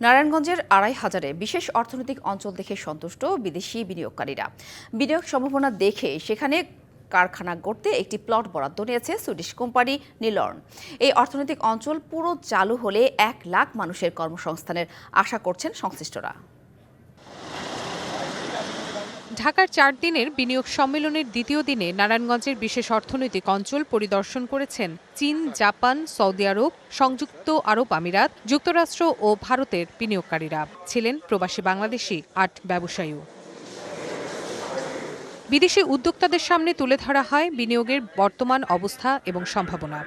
নারায়ণগঞ্জের আড়াই হাজারে বিশেষ অর্থনৈতিক অঞ্চল দেখে সন্তুষ্ট বিদেশি বিনিয়োগকারীরা। বিনিয়োগ সম্ভাবনা দেখে সেখানে কারখানা গড়তে একটি প্লট বরাদ্দ নিয়েছে সুইডিশ কোম্পানি নিলর্ন। এই অর্থনৈতিক অঞ্চল পুরো চালু হলে এক লাখ মানুষের কর্মসংস্থানের আশা করছেন সংশ্লিষ্টরা। ঢাকার চার দিনের বিনিয়োগ সম্মেলনের দ্বিতীয় দিনে নারায়ণগঞ্জের বিশেষ অর্থনৈতিক অঞ্চল পরিদর্শন করেছেন চীন, জাপান, সৌদি আরব, সংযুক্ত আরব আমিরাত, যুক্তরাষ্ট্র ও ভারতের বিনিয়োগকারীরা ছিলেন প্রবাসী বাংলাদেশি আট ব্যবসায়ীও বিদেশি উদ্যোক্তাদের সামনে তুলে ধরা হয় বিনিয়োগের বর্তমান অবস্থা এবং সম্ভাবনা।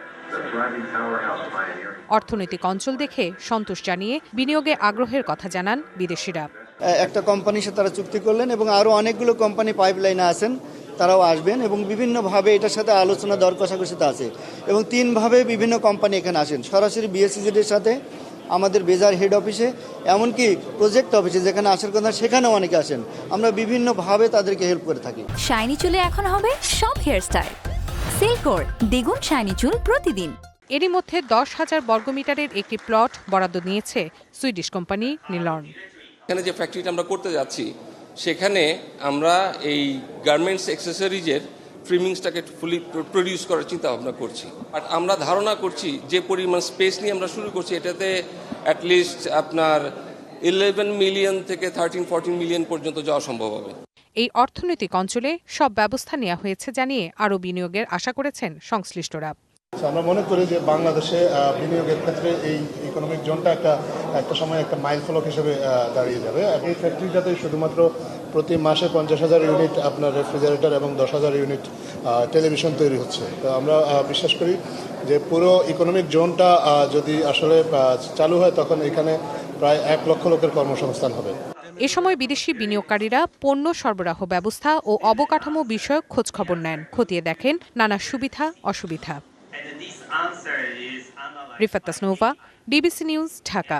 অর্থনৈতিক অঞ্চল দেখে সন্তোষ জানিয়ে বিনিয়োগে আগ্রহের কথা জানান বিদেশিরা। একটা কোম্পানির সাথে তারা চুক্তি করলেন এবং আরও অনেকগুলো কোম্পানি পাইপলাইনে আছেন তারাও আসবেন এবং বিভিন্নভাবে এটার সাথে আলোচনা দর কষাকষিতে আছে এবং তিনভাবে বিভিন্ন কোম্পানি এখানে আসেন। সরাসরি বিএসসিজির সাথে আমাদের বেজার হেড অফিসে এমনকি প্রজেক্ট অফিসে যেখানে আসার কথা সেখানেও অনেকে আসেন। আমরা বিভিন্নভাবে তাদেরকে হেল্প করে থাকি। শাইনি চুলে এখন হবে সব হেয়ারস্টাইল সিল্কোর দ্বিগুণ শাইনি চুল প্রতিদিন। এরই মধ্যে দশ হাজার বর্গমিটারের একটি প্লট বরাদ্দ নিয়েছে সুইডিশ কোম্পানি নিলর্ন এখানে যে ফ্যাক্টরিটা আমরা করতে যাচ্ছি, সেখানে আমরা এই গার্মেন্টস অ্যাক্সেসরিজের ফ্রিমিংসটাকে ফুলি প্রডিউস করার চিন্তা ভাবনা করছি। আর আমরা ধারণা করছি যে পরিমাণ স্পেস নিয়ে আমরা শুরু করছি, এটাতে অ্যাটলিস্ট আপনার ইলেভেন মিলিয়ন থেকে থার্টিন ফোরটিন মিলিয়ন পর্যন্ত যাওয়া সম্ভব হবে। এই অর্থনৈতিক অঞ্চলে সব ব্যবস্থা নেওয়া হয়েছে জানিয়ে আরও বিনিয়োগের আশা করেছেন সংশ্লিষ্টরা। আমরা মনে করি যে বাংলাদেশে বিনিয়োগের ক্ষেত্রে এই ইকোনমিক জোনটা একটা একটা সময় একটা মাইল ফলক হিসেবে দাঁড়িয়ে যাবে। এই ফ্যাক্টরিটাতে শুধুমাত্র প্রতি মাসে পঞ্চাশ হাজার ইউনিট আপনার রেফ্রিজারেটর এবং দশ হাজার ইউনিট টেলিভিশন তৈরি হচ্ছে। তো আমরা বিশ্বাস করি যে পুরো ইকোনমিক জোনটা যদি আসলে চালু হয়, তখন এখানে প্রায় এক লক্ষ লোকের কর্মসংস্থান হবে। এ সময় বিদেশি বিনিয়োগকারীরা পণ্য সরবরাহ ব্যবস্থা ও অবকাঠামো বিষয়ক খোঁজখবর নেন। খতিয়ে দেখেন নানা সুবিধা, অসুবিধা। And this answer is analyzed. Rifat Tasnova DBC news Dhaka